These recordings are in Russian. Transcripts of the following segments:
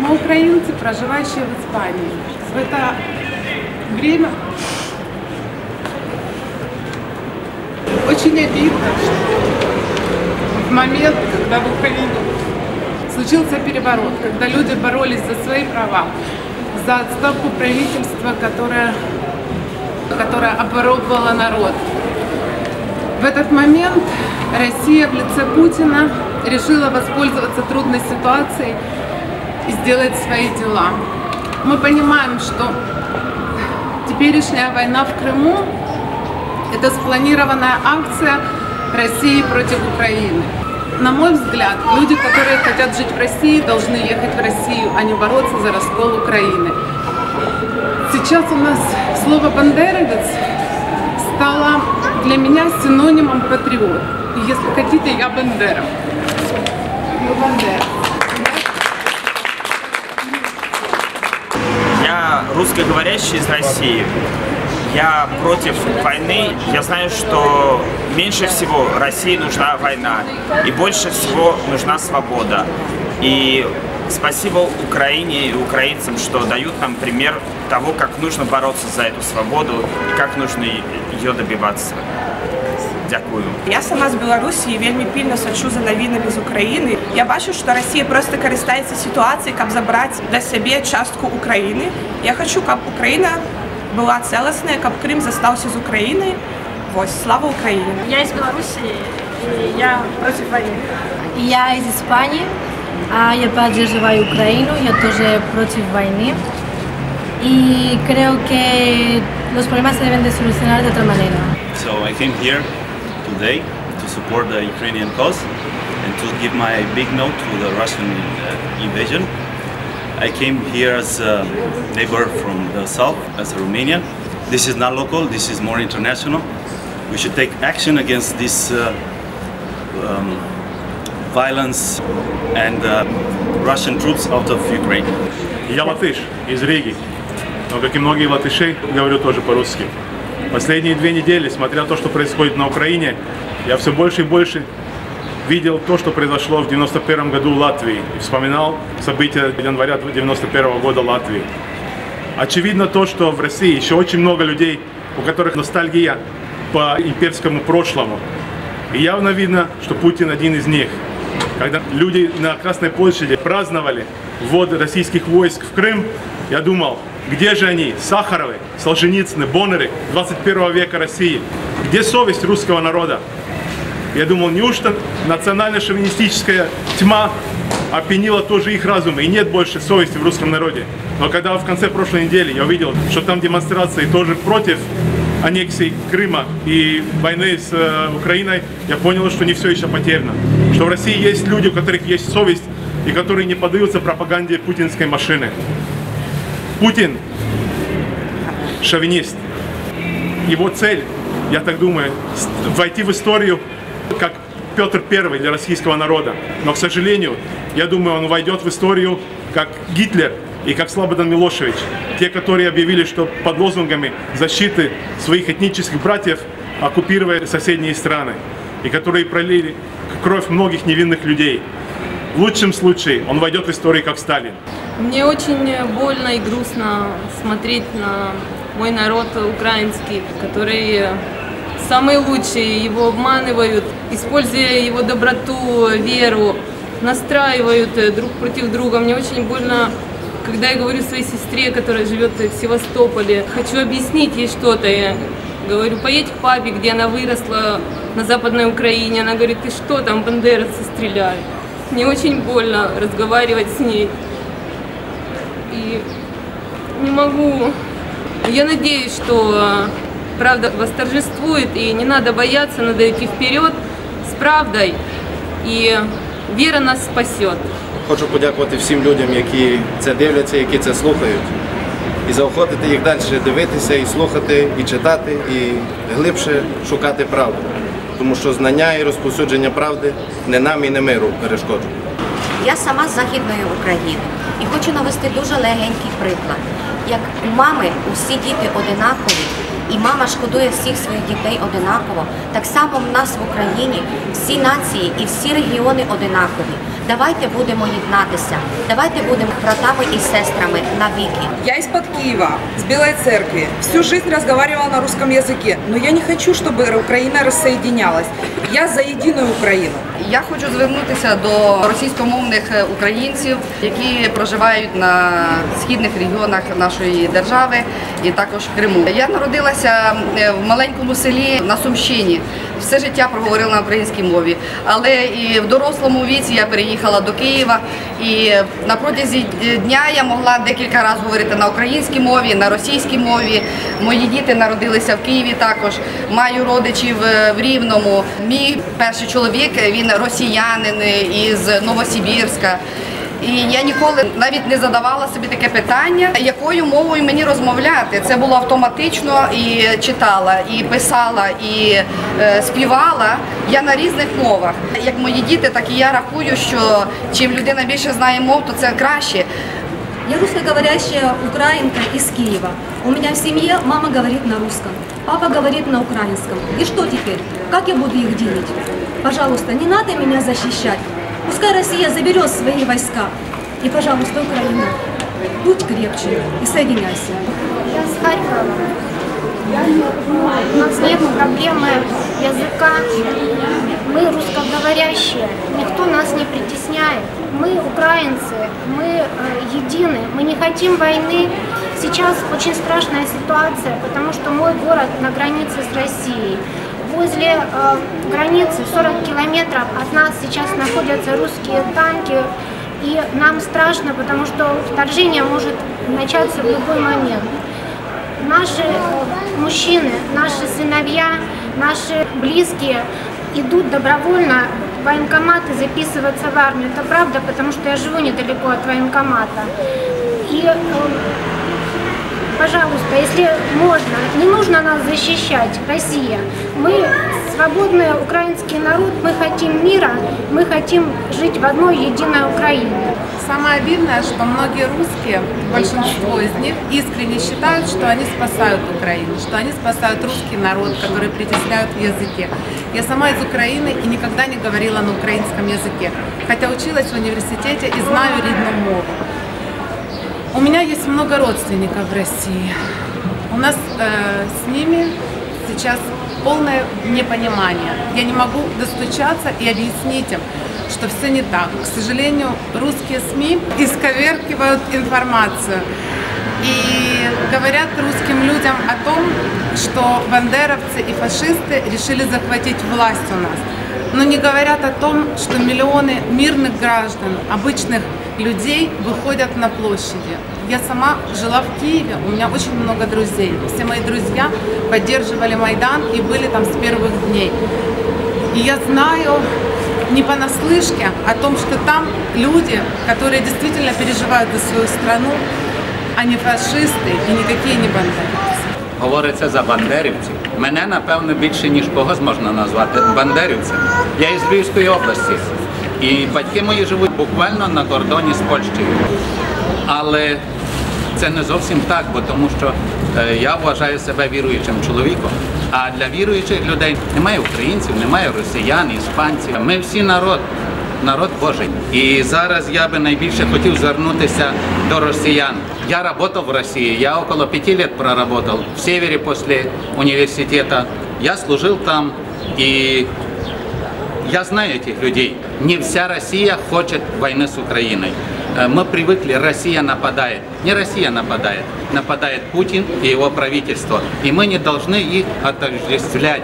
Мы украинцы, проживающие в Испании. В это время очень обидно, что в момент, когда в Украине случился переворот, когда люди боролись за свои права, за отставку правительства, которое, которое обворовывало народ. В этот момент Россия в лице Путина решила воспользоваться трудной ситуацией и сделать свои дела. Мы понимаем, что теперешняя война в Крыму – это спланированная акция России против Украины. На мой взгляд, люди, которые хотят жить в России, должны ехать в Россию, а не бороться за раскол Украины. Сейчас у нас слово «бандеровец» стало для меня синонимом патриот. И если хотите, я Бандера. Ну, Бандера. Русскоговорящий из России. Я против войны. Я знаю, что меньше всего России нужна война. И больше всего нужна свобода. И спасибо Украине и украинцам, что дают нам пример того, как нужно бороться за эту свободу и как нужно ее добиваться Дякую. Я сама з Білорусі і вельми пільно сачу за новинами з України. Я бачу, що Росія просто користається ситуацією, щоб забрати для себе частку України. Я хочу, щоб Україна була цілісна, щоб Крим залишився з Україною. Ось, слава Україні! Я из Беларуси, и я против войны. Я из Испании, а я поддерживаю Украину, я тоже против войны. Y creo que los problemas se deben de solucionar de otra manera. So I came here today to support the Ukrainian cause and to give my big note to the Russian uh, invasion. I came here as a neighbor from the south, as a Romanian. This is not local, this is more international. We should take action against this uh, um, violence and uh, Russian troops out of Ukraine. Я латыш из Риги, но как и многие латыши, говорю тоже по-русски. Последние две недели, смотря то, что происходит на Украине, я все больше и больше видел то, что произошло в 91 году в Латвии и вспоминал события января 91 года Латвии. Очевидно то, что в России еще очень много людей, у которых ностальгия по имперскому прошлому. И явно видно, что Путин один из них. Когда люди на Красной площади праздновали ввод российских войск в Крым, я думал, где же они, Сахаровы, Солженицыны, Боннеры 21 века России? Где совесть русского народа? Я думал, неужто национально-шовинистическая тьма опьянила тоже их разум, и нет больше совести в русском народе. Но когда в конце прошлой недели я увидел, что там демонстрации тоже против аннексии Крыма и войны с э, Украиной, я понял, что не все еще потеряно. Что в России есть люди, у которых есть совесть, и которые не поддаются пропаганде путинской машины. Путин шовинист. Его цель, я так думаю, войти в историю как Петр I для российского народа. Но, к сожалению, я думаю, он войдет в историю как Гитлер и как Слободан Милошевич. Те, которые объявили, что под лозунгами защиты своих этнических братьев оккупировали соседние страны. И которые пролили кровь многих невинных людей. В лучшем случае он войдет в историю как Сталин. Мне очень больно и грустно смотреть на мой народ украинский, который самые лучшие его обманывают, используя его доброту, веру, настраивают э, друг против друга. Мне очень больно, когда я говорю своей сестре, которая живет в Севастополе, хочу объяснить ей что-то. Я говорю, поедь к папе, где она выросла на Западной Украине. Она говорит, ты что, там бандеровцы стреляют. Мне очень больно разговаривать с ней. И не могу. Я надеюсь, что э, правда восторжествует, и не надо бояться, надо идти вперед с правдой, и вера нас спасет. Хочу подякувати всім людям, які це дивляться, які це слухають. І заохотити їх далі дивитися, і слухати, і читати, і глибше шукати правду. Тому що знання і розповсюдження правди не нам і не миру перешкоджують. Я сама з Західної України і хочу навести дуже легенький приклад. Як у мами усі діти одинакові, і мама шкодує всіх своїх дітей одинаково, так само в нас в Україні всі нації і всі регіони одинакові. Давайте будемо єднатися, давайте будемо братами і сестрами навіки. Я из-под Киева, с Белой Церкви. Всю жизнь разговаривала на русском языке, но я не хочу, чтобы Украина рассоединялась. Я за единую Украину. Я хочу звернутися до російськомовних е, українців, які проживають на східних регіонах нашої держави і також в Криму. Я народилася е, в маленькому селі на Сумщині. Все життя проговорила на українській мові, але і в дорослому віці я переїхала до Києва. І на протязі дня я могла декілька разів говорити на українській мові, на російській мові. Мої діти народилися в Києві також. Маю родичів е, в Рівному. Мій перший чоловік він росіянин із Новосибірська. І я ніколи навіть не задавала собі таке питання, якою мовою мені розмовляти. Це було автоматично і читала, і писала, і е, співала. Я на різних мовах. Як мої діти, так і я рахую, що чим людина більше знає мов, то це краще. Я русскоговорящая украинка из Киева. У меня в семье мама говорит на русском, папа говорит на украинском. И что теперь? Как я буду их делить? Пожалуйста, не надо меня защищать. Пускай Россия заберет свои войска. И, пожалуйста, Украина, будь крепче и соединяйся. Я с. У нас нет проблемы языка. Мы русскоговорящие. Никто нас не притесняет. Мы украинцы. Мы э, едины. Мы не хотим войны. Сейчас очень страшная ситуация, потому что мой город на границе с Россией. Возле э, границы 40 километров от нас сейчас находятся русские танки. И нам страшно, потому что вторжение может начаться в любой момент наши мужчины, наши сыновья, наши близкие идут добровольно в военкоматы записываться в армию. Это правда, потому что я живу недалеко от военкомата. И, э, пожалуйста, если можно, не нужно нас защищать, Россия. Мы свободный украинский народ, мы хотим мира, мы хотим жить в одной единой Украине. Самое обидное, что многие русские, большинство из них, искренне считают, что они спасают Украину, что они спасают русский народ, который притесняют в языке. Я сама из Украины и никогда не говорила на украинском языке, хотя училась в университете и знаю рідну мову. У меня есть много родственников в России. У нас э, с ними сейчас полное непонимание. Я не могу достучаться и объяснить им, что все не так. К сожалению, русские СМИ исковеркивают информацию и говорят русским людям о том, что бандеровцы и фашисты решили захватить власть у нас. Но не говорят о том, что миллионы мирных граждан, обычных людей выходят на площади. Я сама жила в Киеве, у меня очень много друзей. Все мои друзья поддерживали Майдан и были там с первых дней. И я знаю не понаслышке о том, что там люди, которые действительно переживают за свою страну, а не фашисты и никакие не бандеровцы. Говориться за бандерівців. Мене, напевно, більше ніж когось можна назвати бандерівцем. Я із Львівської області. І батьки мої живуть буквально на кордоні з Польщею. Але це не зовсім так, бо тому що е, я вважаю себе віруючим чоловіком. А для віруючих людей немає українців, немає росіян, іспанців. Ми всі народ, народ Божий. І зараз я би найбільше хотів звернутися до росіян. Я работал в России, я около пяти лет проработал в Севере после университета. Я служил там и я знаю этих людей. Не вся Россия хочет войны с Украиной. Э, Мы привыкли, Россия нападает. Не Россия нападает, нападает Путин и его правительство. И мы не должны их отождествлять.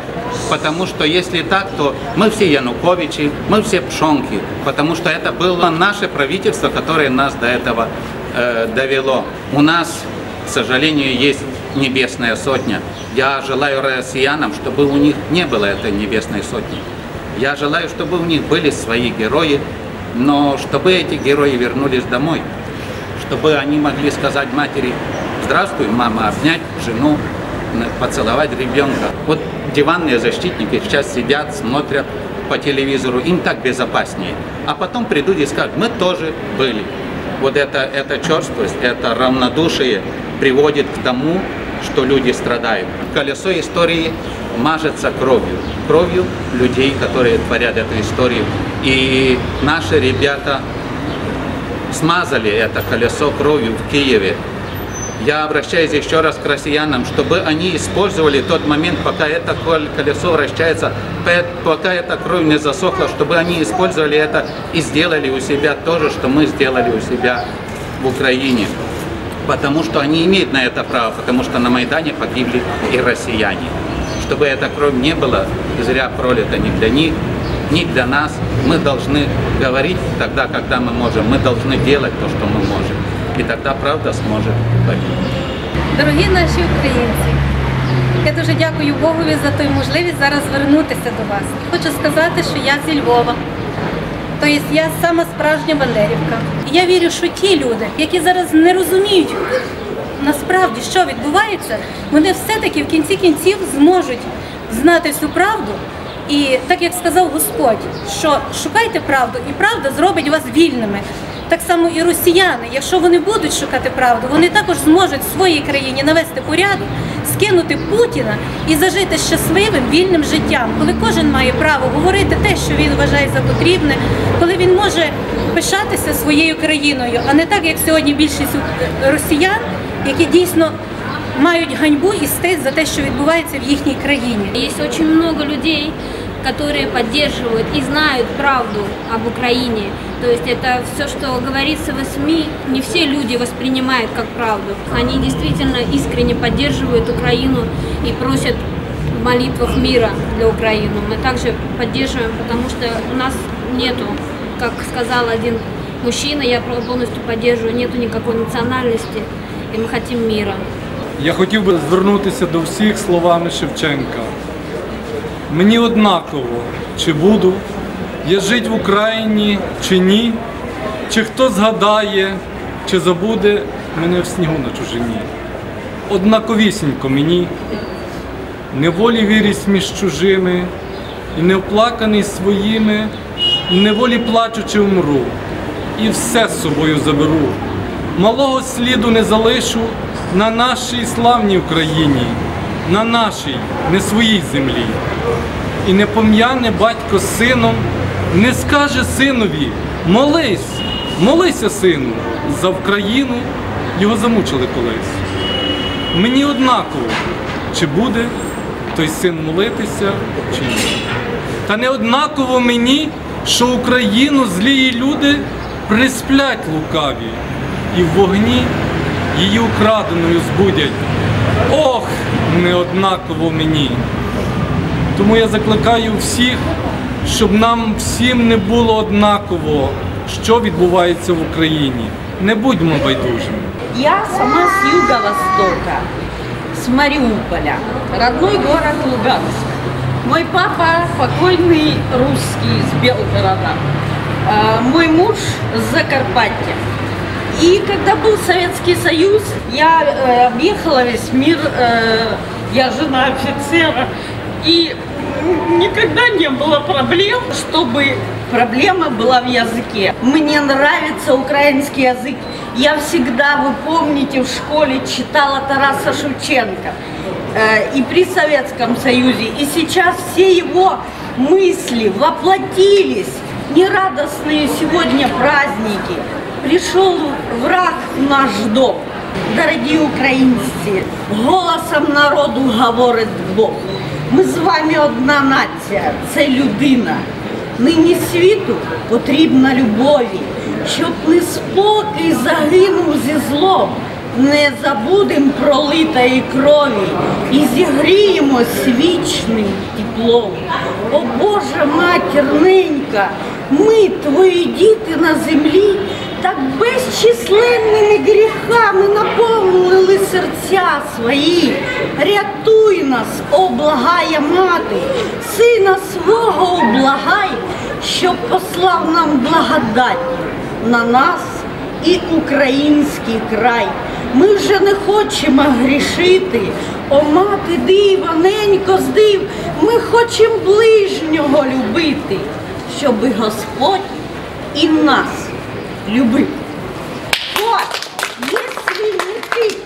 Потому что если так, то мы все Януковичи, мы все Пшонки. Потому что это было наше правительство, которое нас до этого э, довело. У нас, к сожалению, есть небесная сотня. Я желаю россиянам, чтобы у них не было этой небесной сотни. Я желаю, чтобы у них были свои герои, но чтобы эти герои вернулись домой, чтобы они могли сказать матери «Здравствуй, мама», обнять жену, поцеловать ребенка. Вот диванные защитники сейчас сидят, смотрят по телевизору, им так безопаснее. А потом придут и скажут, мы тоже были. Вот это, эта черствость, это равнодушие приводит к тому, что люди страдают. Колесо истории мажется кровью. Кровью людей, которые творят эту историю. И наши ребята смазали это колесо кровью в Киеве. Я обращаюсь еще раз к россиянам, чтобы они использовали тот момент, пока это колесо вращается, пока эта кровь не засохла, чтобы они использовали это и сделали у себя то же, что мы сделали у себя в Украине. Потому что они имеют на это право, потому что на Майдане погибли и россияне. Чтобы эта кровь не была зря пролита ни для них, ни для нас, мы должны говорить тогда, когда мы можем, мы должны делать то, что мы можем. І тоді правда зможе победити. Дорогі наші українці, я дуже дякую Богові за ту можливість зараз звернутися до вас. Хочу сказати, що я зі Львова. Тобто я сама справжня бандерівка. І я вірю, що ті люди, які зараз не розуміють насправді, що відбувається, вони все-таки в кінці кінців зможуть знати всю правду. І так як сказав Господь, що шукайте правду, і правда зробить вас вільними. Так само і росіяни, якщо вони будуть шукати правду, вони також зможуть в своїй країні навести порядок, скинути Путіна і зажити щасливим вільним життям, коли кожен має право говорити те, що він вважає за потрібне, коли він може пишатися своєю країною, а не так, як сьогодні більшість росіян, які дійсно мають ганьбу і стид за те, що відбувається в їхній країні. Є дуже багато людей. Которые поддерживают и знают правду об Украине. То есть это все, что говорится в СМИ, не все люди воспринимают как правду. Они действительно искренне поддерживают Украину и просят в молитвах мира для Украины. Мы также поддерживаем, потому что у нас нету, как сказал один мужчина, я полностью поддерживаю, нету никакой национальности, и мы хотим мира. Я хотів би звернутися до всіх словами Шевченка. Мені однаково, чи буду. Я жити в Україні чи ні, чи хто згадає, чи забуде мене в снігу на чужині. Однаковісінько мені, неволі виріс між чужими, і невплаканий своїми, неволі плачучи умру, і все з собою заберу. Малого сліду не залишу на нашій славній Україні, на нашій, не своїй землі. І не пом'яне батько з сином, не скаже синові молись, молися, сину, за Вкраїну його замучили колись. Мені однаково, чи буде той син молитися, чи ні. Та не однаково мені, що Україну злії люди присплять лукаві і в вогні її украденою збудять. Ох, не однаково мені. Тому я закликаю всіх, щоб нам всім не було однаково, що відбувається в Україні. Не будьмо байдужими. Я сама с юго-востока, с Мариуполя, родной город Луганск. Мой папа покойный русский с Белгорода, а мой муж с Закарпатья. И когда был Советский Союз, я э, объехала весь мир, э, я жена офицера, и никогда не было проблем, чтобы проблема была в языке. Мне нравится украинский язык. Я всегда, вы помните, в школе читала Тараса Шевченко э, и при Советском Союзе. И сейчас все его мысли воплотились. Нерадостные сегодня праздники. Пришел враг в наш дом. Дорогие украинцы, голосом народу говорит Бог. Ми з вами одна нація, це людина. Нині світу потрібна любові, щоб неспокій загинув зі злом. Не забудем пролитої крові і зігріємось вічним теплом. О Божа матірненька, ми, твої діти на землі, так безчисленними гріхами наповнили серця свої. Рятуй нас, облагає мати, сина свого облагай, щоб послав нам благодать на нас і український край. Ми вже не хочемо грішити, о мати дива, ненько здив, ми хочемо ближнього любити, щоби Господь і нас любив. От, якщо не ти,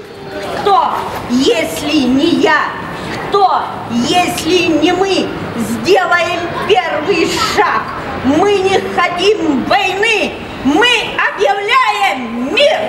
хто если не я? Кто, если не мы, сделаем первый шаг? Мы не хотим войны, мы объявляем мир!